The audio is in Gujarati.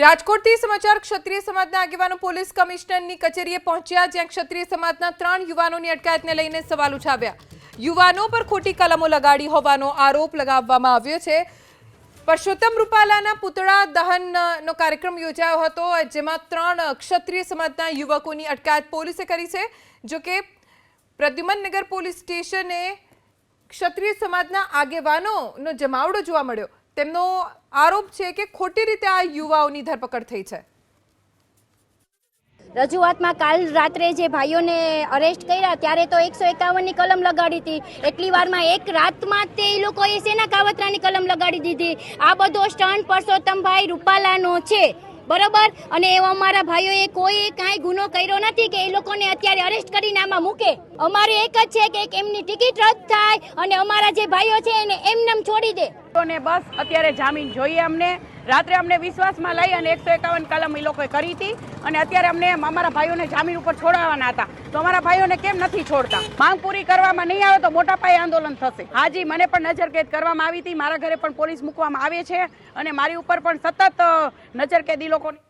રાજકોટથી સમાચાર, ક્ષત્રિય સમાજના આગેવાનો પોલીસ કમિશનરની કચેરીએ પહોંચ્યા, જ્યાં ક્ષત્રિય સમાજના ત્રણ યુવાનોની અટકાયતને લઈને સવાલ ઉઠાવ્યા. યુવાનો પર ખોટી કલમો લગાડી હોવાનો આરોપ લગાવવામાં આવ્યો છે. પરસોત્તમ રૂપાલાના પુતળા દહનનો કાર્યક્રમ યોજાયો હતો, જેમાં ત્રણ ક્ષત્રિય સમાજના યુવકોની અટકાયત પોલીસે કરી છે. જોકે પ્રદ્યુમનનગર પોલીસ સ્ટેશને ક્ષત્રિય સમાજના આગેવાનોનો જમાવડો જોવા મળ્યો. તેમનો આરોપ છે કે ખોટી રીતે આ યુવાઓની ધરપકડ થઈ છે. રજૂઆતમાં કાલ રાત્રે જે ભાઈઓને અરેસ્ટ કર્યા, ત્યારે તો એકસો એકાવનની કલમ લગાડી હતી. એટલી વારમાં એક રાતમાં તે લોકોએ સેના કાવતરાની કલમ લગાડી દીધી. આ બધો સ્ટન્ટ પરસોત્તમભાઈ રૂપાલાનો છે. બરોબર? અને એવા અમારા ભાઈઓએ કોઈ કાંઈ ગુનો કર્યો નથી કે એ લોકોને અત્યારે અરેસ્ટ કરીને આમાં મૂકે? અમારે એક જ છે કે એમની ટિકિટ રદ થાય અને અમારા જે ભાઈઓ છે એને એમનેમ છોડી દે. બસ, અત્યારે જામીન જોઈએ અમને. રાત્રે અમને વિશ્વાસમાં લઈ અને એકસો એકાવન કલમ એ લોકોએ કરી હતી. અને અત્યારે અમને અમારા ભાઈઓને જામીન ઉપર છોડાવવાના હતા. તો અમારા ભાઈઓને કેમ નથી છોડતા? માંગ પૂરી કરવામાં નહીં આવે તો મોટા પાયે આંદોલન થશે. હાજી, મને પણ નજરકેદ કરવામાં આવી હતી. મારા ઘરે પણ પોલીસ મૂકવામાં આવે છે. અને મારી ઉપર પણ સતત નજરકેદી લોકોની